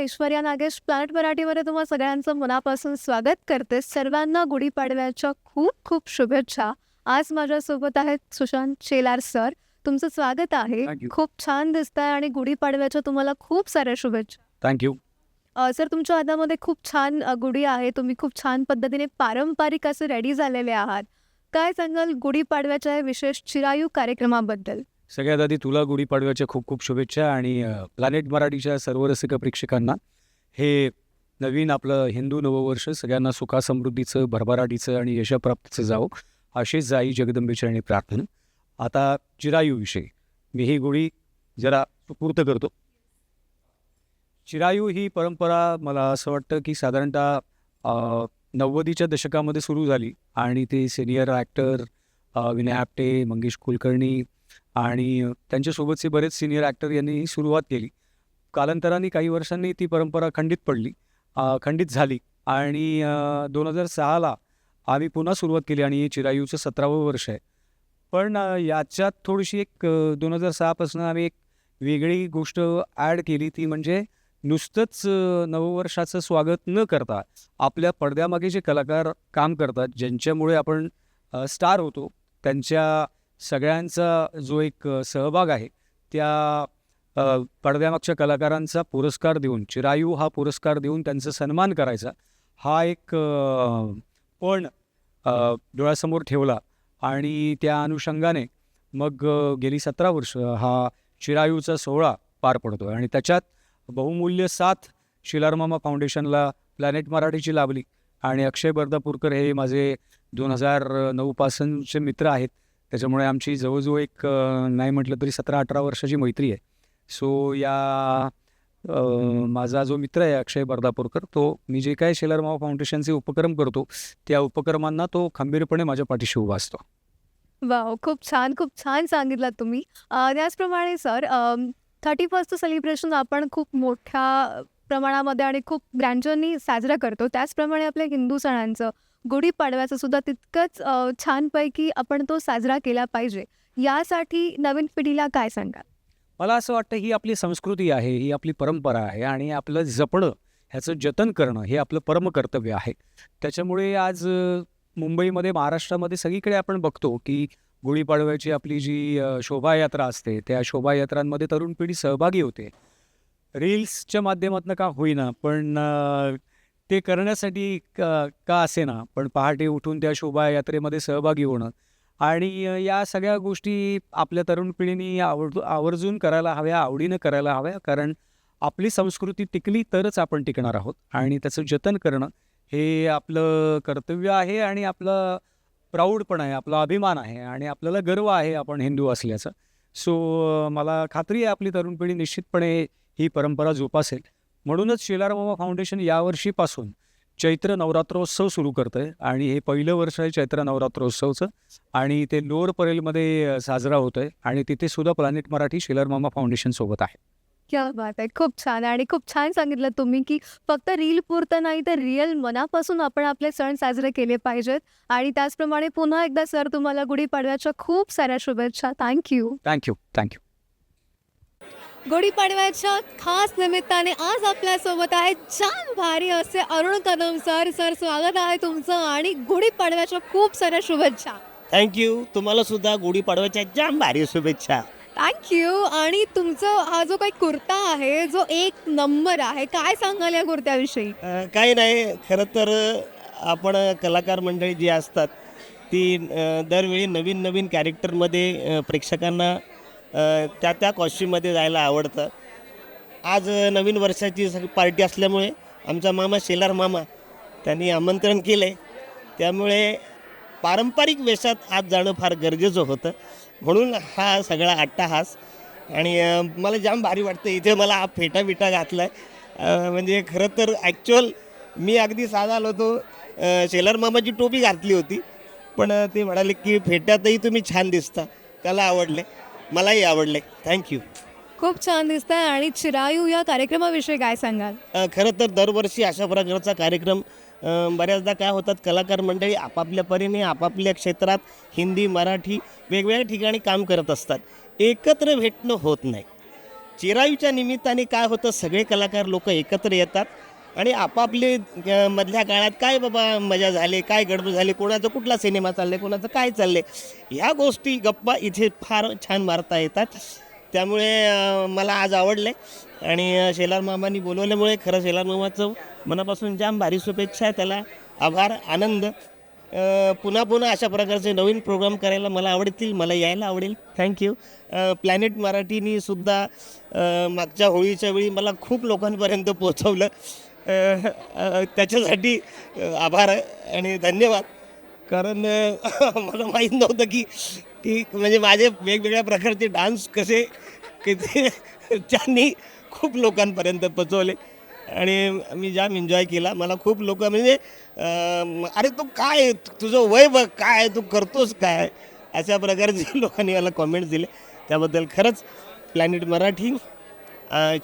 Aishwarya Nagesh planet मराठीमध्ये तुम्हा सगळ्यांचं मनापासून स्वागत करते. सर्वांना गुढीपाडव्याच्या खूप खूप शुभेच्छा. आज माझ्यासोबत आहेत सुशांत शेलार सर. तुमचं स्वागत आहे. खूप छान दिसत आहे आणि गुढीपाडव्याच्या तुम्हाला खूप साऱ्या शुभेच्छा. थँक्यू सर तुमच्या हातामध्ये खूप छान गुढी आहे. तुम्ही खूप छान पद्धतीने पारंपरिक असे रेडी झालेले आहात. काय सांगाल गुढीपाडव्याच्या विशेष चिरायू कार्यक्रमाबद्दल? सगळ्यात आधी तुला गुढीपाडव्याच्या खूप खूप शुभेच्छा आणि प्लॅनेट मराठीच्या सर्व रसिक प्रेक्षकांना हे नवीन आपलं हिंदू नववर्ष सगळ्यांना सुखासमृद्धीचं भरभराटीचं आणि यशप्राप्तीचं जावं अशीच जाई जगदंबेचरणी प्रार्थना. आता चिरायूविषयी. मी ही गुढी जरा सुपूर्त करतो. चिरायू ही परंपरा मला असं वाटतं की साधारणतः नव्वदीच्या दशकामध्ये सुरू झाली आणि ते सिनियर ॲक्टर विनय आपटे मंगेश कुलकर्णी आणि त्यांच्यासोबतचे बरेच सिनियर ॲक्टर यांनी सुरुवात केली. कालांतराने काही वर्षांनी ती परंपरा खंडित पडली. खंडित झाली. आणि दोन हजार सहाला आम्ही पुन्हा सुरुवात केली आणि हे चिरायूचं सतरावं वर्ष आहे. पण याच्यात थोडीशी एक दोन हजार सहापासून आम्ही एक वेगळी गोष्ट ॲड केली. ती म्हणजे नुसतंच नववर्षाचं स्वागत न करता आपल्या पडद्यामागे जे कलाकार काम करतात ज्यांच्यामुळे आपण स्टार होतो त्यांच्या सगळ्यांचा जो एक सहभाग आहे त्या पडद्यामागच्या कलाकारांचा पुरस्कार देऊन चिरायू हा पुरस्कार देऊन त्यांचा सन्मान करायचा हा एक पण डोळ्यासमोर ठेवला आणि त्या अनुषंगाने मग गेली सतरा वर्ष हा चिरायूचा सोहळा पार पडतो आणि त्याच्यात बहुमूल्य साथ शिलारमामा फाउंडेशनला प्लॅनेट मराठीची लाभली आणि अक्षय बर्दापूरकर हे माझे दोन हजार नऊपासूनचे मित्र आहेत. त्याच्यामुळे आमची जवळजवळ एक नाही म्हटलं तरी सतरा अठरा वर्षाची मैत्री आहे. सो या माझा जो मित्र आहे अक्षय बर्दापूरकर तो मी जे काय शेलारमामा फाउंडेशनचे उपक्रम करतो त्या उपक्रमांना तो खंबीरपणे माझ्या पाठीशी उभा असतो. वाव खूप छान खूप छान सांगितलं तुम्ही. त्याचप्रमाणे सर थर्टी फर्स्ट सेलिब्रेशन आपण खूप मोठ्या प्रमाणामध्ये आणि खूप ग्रँजरनी साजरा करतो. त्याचप्रमाणे आपल्या हिंदू सणांचं गुढीपाडव्याचं सुद्धा तितकंच छानपैकी आपण तो साजरा केला पाहिजे. यासाठी नवीन पिढीला काय सांगाल? मला असं वाटतं ही आपली संस्कृती आहे ही आपली परंपरा आहे आणि आपलं जपणं ह्याचं जतन करणं हे आपलं परमकर्तव्य आहे. त्याच्यामुळे आज मुंबईमध्ये महाराष्ट्रामध्ये सगळीकडे आपण बघतो की गुढीपाडव्याची आपली जी शोभायात्रा असते त्या शोभायात्रांमध्ये तरुण पिढी सहभागी होते. रील्सच्या माध्यमातून का होईना पण ते करण्यासाठी का का असेना पण पहाटे उठून त्या शोभायात्रेमध्ये सहभागी होणं आणि या सगळ्या गोष्टी आपल्या तरुण पिढीने आवड आवर्जून करायला हव्या आवडीनं करायला हव्या कारण आपली संस्कृती टिकली तरच आपण टिकणार आहोत आणि त्याचं जतन करणं हे आपलं कर्तव्य आहे आणि आपलं प्राऊड पण आहे आपला अभिमान आहे आणि आपल्याला गर्व आहे आपण हिंदू असल्याचं. सो मला खात्री आहे आपली तरुण पिढी निश्चितपणे ही परंपरा जोपासेल. म्हणूनच शेलारमामा फाउंडेशन यावर्षीपासून चैत्र नवरात्रोत्सव सुरू करतं आहे आणि हे पहिलं वर्ष आहे चैत्र नवरात्रोत्सवचं आणि ते लोअर परेलमध्ये साजरा होतं आहे आणि तिथे सुद्धा प्लॅनेट मराठी शेलारमामा फाउंडेशन सोबत आहे. क्या बात आहे. खूप छान आणि खूप छान सांगितलं तुम्ही की फक्त रील पुरतं नाही तर रिअल मनापासून आपण आपले सण साजरे केले पाहिजेत. आणि त्याचप्रमाणे पुन्हा एकदा सर तुम्हाला गुढीपाडव्याच्या खूप साऱ्या शुभेच्छा. Thank you. Thank you. Thank you. गुढीपाडव्याच्या खास निमित्ताने आज आपल्यासोबत आहेत जाम भारी असे अरुण कदम सर. सर स्वागत आहे तुमचं आणि गुढीपाडव्याच्या खूप साऱ्या शुभेच्छा. थँक्यू तुम्हाला सुद्धा गुढीपाडव्याच्या जाम भारी शुभेच्छा. थँक्यू आणि तुमचं हा जो काही कुर्ता आहे जो एक नंबर आहे काय सांगाल या कुर्त्याविषयी? अं, काही नाही. खरं तर आपण कलाकार मंडळी जी असतात ती अ, दरवेळी नवीन नवीन कॅरेक्टरमध्ये अ, प्रेक्षकांना त्या त्या कॉस्ट्यूममध्ये जायला आवडतं. आज नवीन वर्षाची सगळी पार्टी असल्यामुळे आमचा मामा शेलार मामा त्यांनी आमंत्रण केलं आहे त्यामुळे पारंपरिक वेशात आज जाणं फार गरजेचं होतं. म्हणून हा सगळा अट्टाहास आणि मला जाम भारी वाटतं इथे मला हा फेटा बिटा घातला आहे म्हणजे खरं तर ॲक्च्युअल मी अगदी साधा आलो होतो. शेलार मामाची टोपी घातली होती. पण ते म्हणाले की फेट्यातही तुम्ही छान दिसता. त्याला आवडले मलाही आवडले. थँक्यू खूप छान दिसत आहे आणि चिरायू या कार्यक्रमाविषयी काय सांगाल? अ, खरं तर दरवर्षी अशा प्रकारचा कार्यक्रम अ, बऱ्याचदा काय होतात कलाकार मंडळी आपापल्या परीने आपापल्या क्षेत्रात हिंदी मराठी वेगवेगळ्या ठिकाणी काम करत असतात. एकत्र भेटणं होत नाही. चिरायूच्या निमित्ताने काय होतं सगळे कलाकार लोक एकत्र येतात. आणि आपापले मधल्या काळात काय बाबा मजा झाली काय गडबड झाली कोणाचा कुठला सिनेमा चालले कोणाचं काय चालले ह्या गोष्टी गप्पा इथे फार छान मारता येतात. त्यामुळे मला आज आवडले आणि शेलार मामांनी बोलवल्यामुळे खरं शेलार मामाचं मनापासून जाम भारी शुभेच्छा आहे. त्याला आभार आनंद. पुन्हा पुन्हा अशा प्रकारचे नवीन प्रोग्राम करायला मला आवडतील मला यायला आवडेल. थँक्यू प्लॅनेट मराठीनी सुद्धा मागच्या होळीच्या वेळी मला खूप लोकांपर्यंत पोचवलं त्याच्यासाठी आभार आणि धन्यवाद. कारण मला माहीत नव्हतं की की म्हणजे माझे वेगवेगळ्या प्रकारचे डान्स कसे किती त्यांनी खूप लोकांपर्यंत पोचवले. आणि मी जाम एन्जॉय केला मला खूप लोक म्हणजे अरे तू काय तुझं वय बघ काय तू करतोस काय? अशा प्रकारचे लोकांनी मला कॉमेंट्स दिले. त्याबद्दल खरंच प्लॅनेट मराठी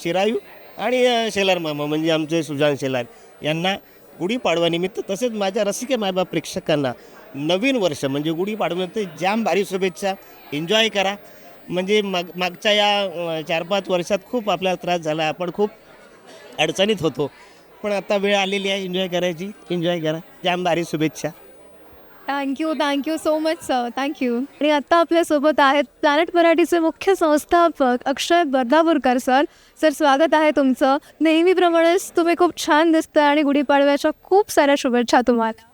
चिरायू आणि शेलार मामा म्हणजे आमचे सुजान शेलार यांना गुढीपाडवानिमित्त तसेच माझ्या रसिके मायबाप प्रेक्षकांना नवीन वर्ष म्हणजे गुढीपाडव्यानिमित्त जाम भारी शुभेच्छा. एन्जॉय करा. म्हणजे माग मागच्या या चार पाच वर्षात खूप आपल्याला त्रास झाला. आपण खूप अडचणीत होतो. पण आता वेळ आलेली आहे. एन्जॉय करायची. एन्जॉय करा. जाम भारी शुभेच्छा. Thank you thank you so much sir thank you आणि आता आपल्यासोबत आहेत प्लॅनेट मराठीचे मुख्य संस्थापक अक्षय बर्दापूरकर सर सर स्वागत आहे तुमचं. नेहमीप्रमाणेच तुम्ही खूप छान दिसतं आणि गुढीपाडव्याच्या खूप साऱ्या शुभेच्छा तुम्हाला.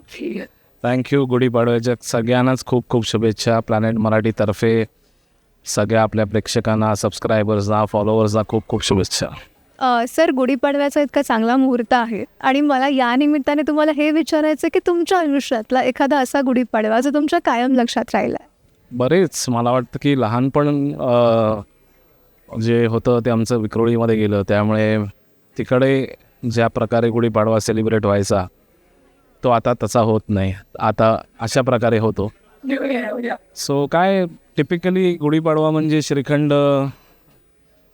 थँक्यू गुढीपाडव्याच्या सगळ्यांनाच खूप खूप शुभेच्छा. प्लॅनेट मराठीतर्फे सगळ्या आपल्या प्रेक्षकांना सबस्क्रायबर्सना फॉलोअर्सना खूप खूप शुभेच्छा. सर गुढीपाडव्याचा इतका चांगला मुहूर्त आहे आणि मला या निमित्ताने तुम्हाला हे विचारायचं की तुमच्या आयुष्यातला एखादा असा गुढीपाडवा जो तुमच्या कायम लक्षात राहिला आहे बरेच. मला वाटतं की लहानपण जे होतं ते आमचं विक्रोळीमध्ये गेलं. त्यामुळे तिकडे ज्या प्रकारे गुढीपाडवा सेलिब्रेट व्हायचा तो आता तसा होत नाही. आता अशा प्रकारे होतो. सो काय टिपिकली गुढीपाडवा म्हणजे श्रीखंड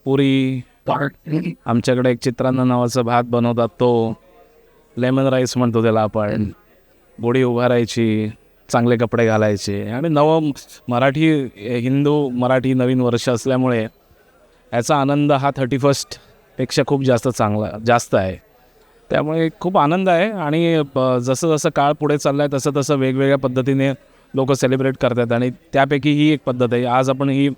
पुरी आमच्याकडे एक चित्रान्न नावाचा भात बनवतात तो लेमन राईस म्हणतो त्याला आपण. गुढी उभारायची चांगले कपडे घालायचे. आणि नव मराठी हिंदू मराठी नवीन वर्ष असल्यामुळे याचा आनंद हा थर्टी फर्स्टपेक्षा खूप जास्त चांगला जास्त आहे. त्यामुळे खूप आनंद आहे आणि जसं जसं काळ पुढे चालला आहे तसं तसं वेगवेगळ्या पद्धतीने लोक सेलिब्रेट करतात. आणि त्यापैकी ही एक पद्धत आहे. आज आपण ही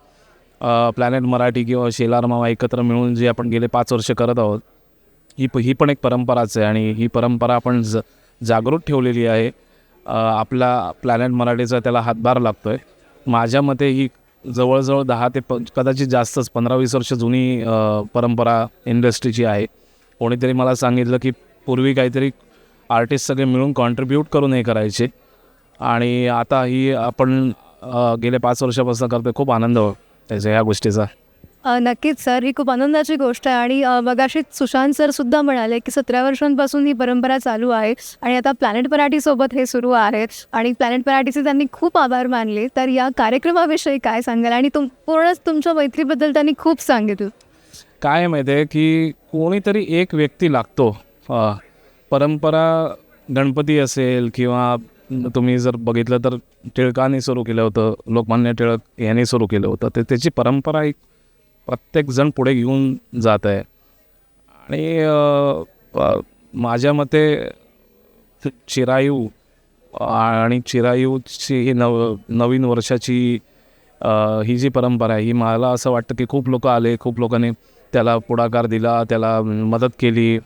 प्लॅनेट मराठी किंवा शेलार मामा एकत्र मिळून जी आपण गेले पाच वर्ष करत आहोत ही प ही पण एक परंपराच आहे आणि ही परंपरा आपण ज जागृत ठेवलेली आहे. आपला प्लॅनेट मराठीचा त्याला हातभार लागतो आहे माझ्या मते ही जवळजवळ दहा ते प कदाचित जास्तच पंधरा वीस वर्ष जुनी परंपरा इंडस्ट्रीची आहे. कोणीतरी मला सांगितलं की पूर्वी काहीतरी आर्टिस्ट सगळे मिळून कॉन्ट्रीब्यूट करून हे करायचे. आणि आता ही आपण गेले पाच वर्षापासून करतो खूप आनंद त्याच्या ह्या गोष्टीचा. अ, नक्कीच सर. ही खूप आनंदाची गोष्ट आहे. आणि अ, मगाशी सुशांत सर सुद्धा म्हणाले की सतरा वर्षांपासून ही परंपरा चालू आहे आणि आता प्लॅनेट मराठीसोबत हे सुरू आहे. आणि प्लॅनेट मराठीचे त्यांनी खूप आभार मानले. तर या कार्यक्रमाविषयी काय सांगाल? आणि तुम पूर्णच तुमच्या मैत्रीबद्दल त्यांनी खूप सांगितलं. काय माहिती आहे की कोणीतरी एक व्यक्ती लागतो. अ, परंपरा गणपती असेल किंवा तुम्ही जर बघितलं तर टिळकांनी सुरू केलं होतं लोकमान्य टिळक यांनी सुरू केलं होतं. ते त्याची परंपरा एक प्रत्येकजण पुढे घेऊन जात आहे. आणि माझ्या मते चिरायू आणि चिरायूची ही नव नवीन वर्षाची ही जी परंपरा आहे ही मला असं वाटतं की खूप लोक आले खूप लोकांनी त्याला पुढाकार दिला त्याला मदत केली.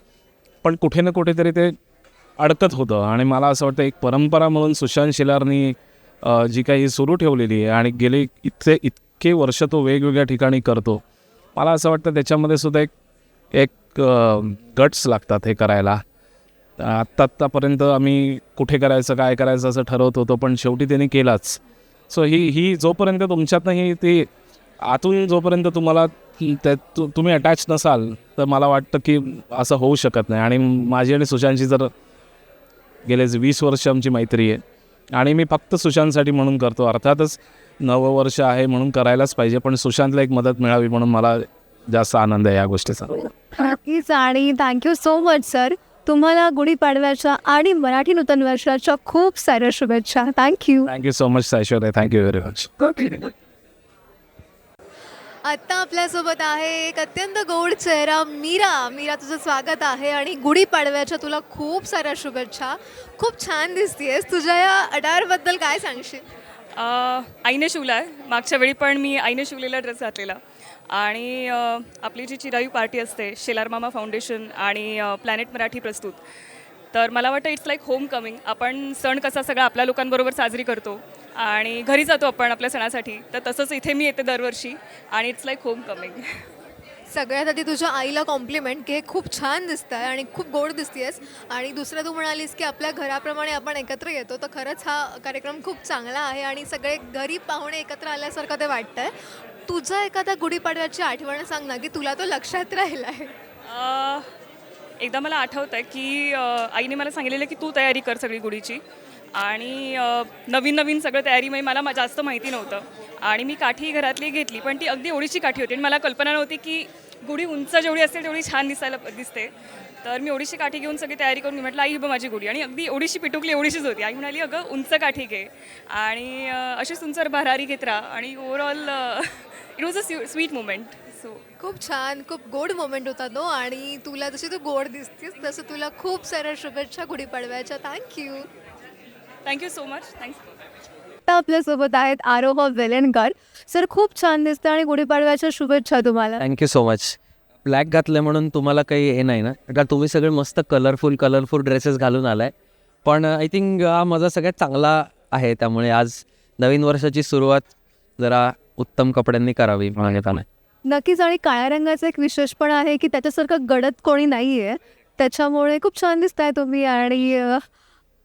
पण कुठे ना कुठेतरी ते अडकत होतं. आणि मला असं वाटतं एक परंपरा म्हणून सुशांत शिलारनी जी काही सुरू ठेवलेली आहे आणि गेले इतके इतके वर्ष तो वेगवेगळ्या ठिकाणी करतो. मला असं वाटतं त्याच्यामध्ये सुद्धा एक एक गट्स लागतात हे करायला. आत्ता आत्तापर्यंत आम्ही कुठे करायचं काय करायचं असं ठरवत होतो पण शेवटी त्यांनी केलाच. सो ही ही जोपर्यंत तुमच्यातनं ही ती आतून जोपर्यंत तुम्हाला त्या तु तुम्ही अटॅच नसाल तर मला वाटतं की असं होऊ शकत नाही. आणि माझी आणि सुशांतची जर गेले वीस वर्ष आमची मैत्री आहे. आणि मी फक्त सुशांतसाठी म्हणून करतो. अर्थातच नवं वर्ष आहे म्हणून करायलाच पाहिजे पण सुशांतला एक मदत मिळावी म्हणून मला जास्त आनंद आहे या गोष्टीचा. नक्कीच आणि थँक्यू सो मच सर तुम्हाला गुढीपाडव्याच्या आणि मराठी नूतन वर्षाच्या खूप साऱ्या शुभेच्छा. Thank you thank you so much Aishwarya. Thank you very much आत्ता आपल्यासोबत आहे एक अत्यंत गोड चेहरा मीरा. मीरा तुझं स्वागत आहे आणि गुढीपाडव्याच्या तुला खूप साऱ्या शुभेच्छा. खूप छान दिसतेस तुझ्या या अडारबद्दल काय सांगशील? अ, आईने शिवला आहे मागच्या वेळी पण मी आईने शिवलेला ड्रेस घातलेला. आणि अ, आपली जी चिरायू पार्टी असते शेलार मामा फाउंडेशन आणि प्लॅनेट मराठी प्रस्तुत तर मला वाटतं इट्स लाईक होम कमिंग. आपण सण कसा सगळा आपल्या लोकांबरोबर साजरी करतो आणि घरी जातो आपण आपल्या सणासाठी. तर तसंच इथे मी येते दरवर्षी आणि इट्स लाईक होम कमिंग सगळ्यात आधी तुझ्या आईला कॉम्प्लिमेंट की हे खूप छान दिसत आहे आणि खूप गोड दिसतेस आणि दुसरं तू म्हणालीस की आपल्या घराप्रमाणे आपण एकत्र येतो तर खरंच हा कार्यक्रम खूप चांगला आहे आणि सगळे घरी पाहुणे एकत्र आल्यासारखं ते वाटतं आहे तुझं एखादा गुढीपाडव्याची आठवण सांग ना की तुला तो लक्षात राहिला आहे एकदा मला आठवतं आहे की आईने मला सांगितलेलं की तू तयारी कर सगळी गुढीची. आणि नवीन नवीन सगळं तयारी म्हणजे मला जास्त माहिती नव्हतं. आणि मी काठी घरातली घेतली पण ती अगदी एवढीची काठी होती. आणि मला कल्पना नव्हती की गुढी उंच जेवढी असेल तेवढी छान दिसायला दिसते. तर मी एवढीशी काठी घेऊन सगळी तयारी करून म्हटलं आई बघ माझी गुढी. आणि अगदी एवढीशी पिटुकली एवढीशीच होती. आई म्हणाली अगं उंच काठी घे. आणि अशीच उंच भरारी घेत राहा. आणि overall it was a sweet moment so खूप छान खूप गोड मोमेंट होता तो. आणि तुला जशी तू गोड दिसतीस तसं तुला खूप साऱ्या शुभेच्छा गुढीपाडव्याच्या. Thank you thank you so much thanks आता आपल्यासोबत आहेत आरोह वेलेनकर सर खूप छान दिसतं आणि गुढीपाडव्याच्या शुभेच्छा तुम्हाला. थँक्यू सो मच ब्लॅक घातलं म्हणून तुम्हाला काही हे नाही ना? कारण तुम्ही सगळे मस्त कलरफुल कलरफुल ड्रेसेस घालून आलाय. पण आय थिंक हा माझा सगळ्यात चांगला आहे त्यामुळे आज नवीन वर्षाची सुरुवात जरा उत्तम कपड्यांनी करावी नक्कीच आणि काळ्या रंगाचं एक विशेष पण आहे की त्याच्यासारखं गडद कोणी नाही आहे त्याच्यामुळे खूप छान दिसताय तुम्ही आणि अ,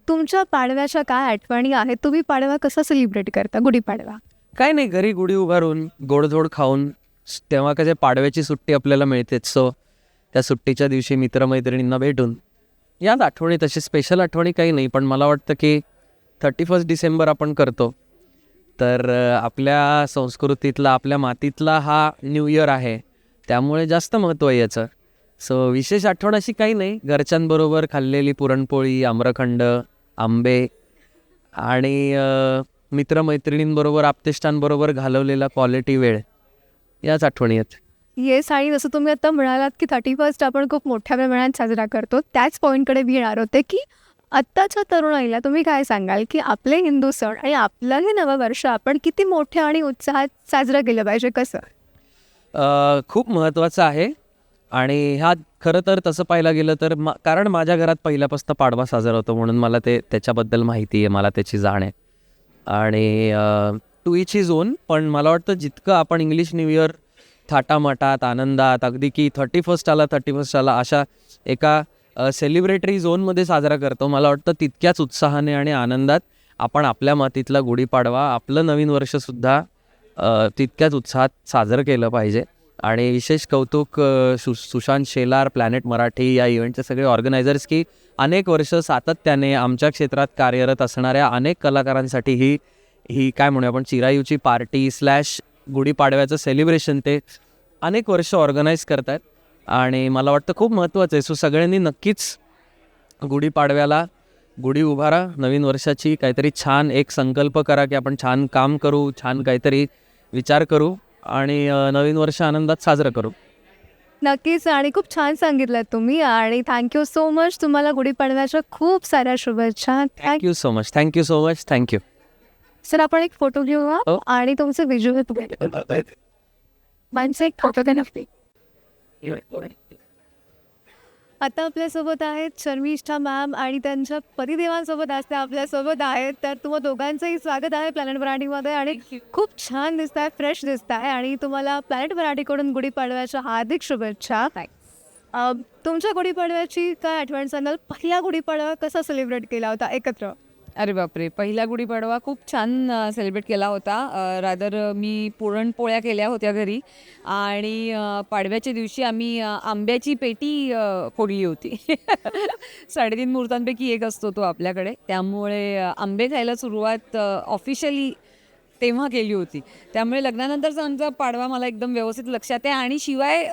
तुमच्या पाडव्याच्या काय आठवणी आहेत? तुम्ही पाडवा कसा सेलिब्रेट करता? गुढीपाडवा काय नाही घरी गुढी उभारून गोडधोड खाऊन तेव्हा कसे पाडव्याची सुट्टी आपल्याला मिळतेच सो त्या सुट्टीच्या दिवशी मित्रमैत्रिणींना भेटून. याच आठवणी तशी स्पेशल आठवणी काही नाही पण मला वाटतं की थर्टी फर्स्ट डिसेंबर आपण करतो. तर आपल्या संस्कृतीतला आपल्या मातीतला हा न्यू इयर आहे. त्यामुळे जास्त महत्त्व आहे याचं. सो विशेष आठवण अशी काही नाही. घरच्यांबरोबर खाल्लेली पुरणपोळी आम्रखंड आंबे आणि मित्रमैत्रिणींबरोबर आपतेष्टांबरोबर घालवलेला क्वालिटी वेळ. याच आठवणी आहेत. येस आणि जसं तुम्ही आता म्हणालात की थर्टी फर्स्ट आपण खूप मोठ्या प्रमाणात साजरा करतो त्याच पॉईंटकडे मी येणार होते की आत्ताच्या तरुणाईला तुम्ही काय सांगाल की आपले हिंदू सण आणि आपलं हे नवं वर्ष आपण किती मोठ्या आणि उत्साहात साजरं केलं पाहिजे कसं? खूप महत्त्वाचं आहे. आणि ह्या खरं तर तसं पाहायला गेलं तर मा कारण माझ्या घरात पहिल्यापासून पाडवा साजरा होतो म्हणून मला ते त्याच्याबद्दल माहिती आहे मला त्याची जाण आहे. आणि टू इच इज ओन पण मला वाटतं जितकं आपण इंग्लिश न्यू इयर थाटामाटात आनंदात अगदी की थर्टी फर्स्ट आला थर्टी फर्स्ट आला अशा एका सेलिब्रेटरी झोनमध्ये साजरा करतो मला वाटतं तितक्याच उत्साहाने आणि आनंदात आपण आपल्या मातीतला गुढीपाडवा आपलं नवीन वर्षसुद्धा तितक्याच उत्साहात साजरं केलं पाहिजे. आणि विशेष कौतुक सु सुशांत शेलार प्लॅनेट मराठी या इव्हेंटचे सगळे ऑर्गनायझर्स की अनेक वर्ष सातत्याने आमच्या क्षेत्रात कार्यरत असणाऱ्या अनेक कलाकारांसाठी ही ही काय म्हणूया आपण चिरायूची पार्टी स्लॅश गुढीपाडव्याचं सेलिब्रेशन ते अनेक वर्ष ऑर्गनाईज करतात आणि मला वाटतं खूप महत्त्वाचं आहे. सो सगळ्यांनी नक्कीच गुढीपाडव्याला गुढी उभारा. नवीन वर्षाची काहीतरी छान एक संकल्प करा की आपण छान काम करू छान काहीतरी विचार करू. आणि नवीन वर्ष आनंदात साजरं करू. नक्कीच आणि खूप छान सांगितलं तुम्ही आणि थँक्यू सो मच तुम्हाला गुढीपाडव्याच्या खूप साऱ्या शुभेच्छा. Thank thank you so much thank you so much thank you sir आपण एक फोटो घेऊया हो. आणि तुमचे व्हिज्युअल माणसं एक फोटो नक्की आता आपल्यासोबत आहेत शर्मिष्ठा मॅम आणि त्यांच्या पतिदेवांसोबत असते आपल्यासोबत आहेत. तर तुम्हा दोघांचंही स्वागत आहे प्लॅनेट मराठीमध्ये आणि खूप छान दिसत आहे फ्रेश दिसत आहे आणि तुम्हाला प्लॅनेट मराठीकडून गुढीपाडव्याच्या हार्दिक शुभेच्छा. तुमच्या गुढीपाडव्याची काय आठवण? सांगाल पहिला गुढीपाडवा कसा सेलिब्रेट केला होता? एकत्र. अरे बापरे पहिला गुढीपाडवा खूप छान सेलिब्रेट केला होता. रादर मी पुरणपोळ्या केल्या होत्या घरी. आणि पाडव्याच्या दिवशी आम्ही आंब्याची पेटी फोडली होती. साडेतीन मुहूर्तांपैकी एक असतो तो आपल्याकडे. त्यामुळे आंबे खायला सुरुवात ऑफिशियली तेव्हा केली होती. त्यामुळे लग्नानंतरचा आमचा पाडवा मला एकदम व्यवस्थित लक्षात आहे. आणि शिवाय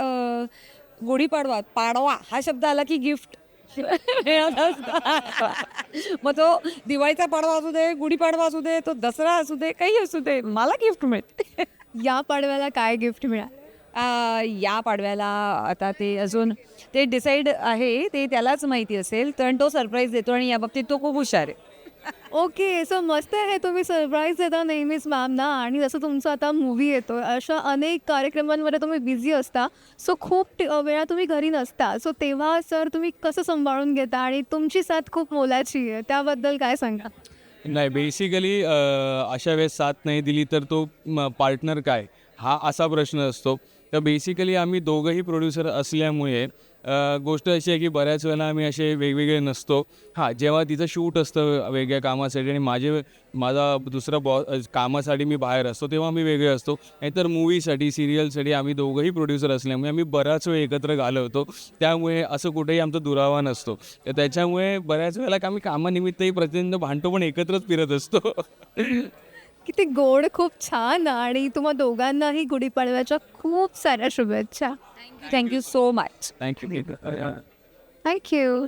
गुढीपाडवा पाडवा हा शब्द आला की गिफ्ट मग तो दिवाळीचा पाडवा असू दे गुढीपाडवा असू दे तो दसरा असू दे काही असू दे मला गिफ्ट मिळते. या पाडव्याला काय गिफ्ट मिळालं? आ, या पाडव्याला आता ते अजून ते डिसाईड आहे ते त्यालाच माहिती असेल तर तो सरप्राईज देतो आणि या बाबतीत तो खूप हुशार आहे. ओके सो मस्त आहे तुम्ही सरप्राईज देता नेहमीच मॅम ना. आणि जसं तुमचा आता मूवी येतो अशा अनेक कार्यक्रमांमध्ये तुम्ही बिझी असता. सो खूप वेळा तुम्ही घरी नसता. सो तेव्हा सर तुम्ही कसं सांभाळून घेता? आणि तुमची साथ खूप मोलाची आहे. त्याबद्दल काय सांगा? नाही बेसिकली अशा वेळेस साथ नाही दिली तर तो पार्टनर काय? हा असा प्रश्न असतो. तर बेसिकली आम्ही दोघंही प्रोड्युसर असल्यामुळे गोष्ट अशी आहे की बऱ्याच वेळेला आम्ही असे वेगवेगळे नसतो. हां जेव्हा तिचं शूट असतं वेगळ्या कामासाठी आणि माझे माझा दुसरा बॉ कामासाठी मी बाहेर असतो तेव्हा आम्ही वेगळे असतो. नाहीतर मूवीसाठी सिरियलसाठी आम्ही दोघंही प्रोड्युसर असल्यामुळे आम्ही बराच वेळ एकत्र घालवतो. त्यामुळे असं कुठेही आमचा दुरावा नसतो. तर त्याच्यामुळे बऱ्याच वेळेला आम्ही कामानिमित्तही प्रचंड भांडतो पण एकत्रच फिरत असतो. किती गोड खूप छान आणि तुम्हा दोघांनाही गुढीपाडव्याच्या खूप साऱ्या शुभेच्छा. Thank you so much thank you thank you thank you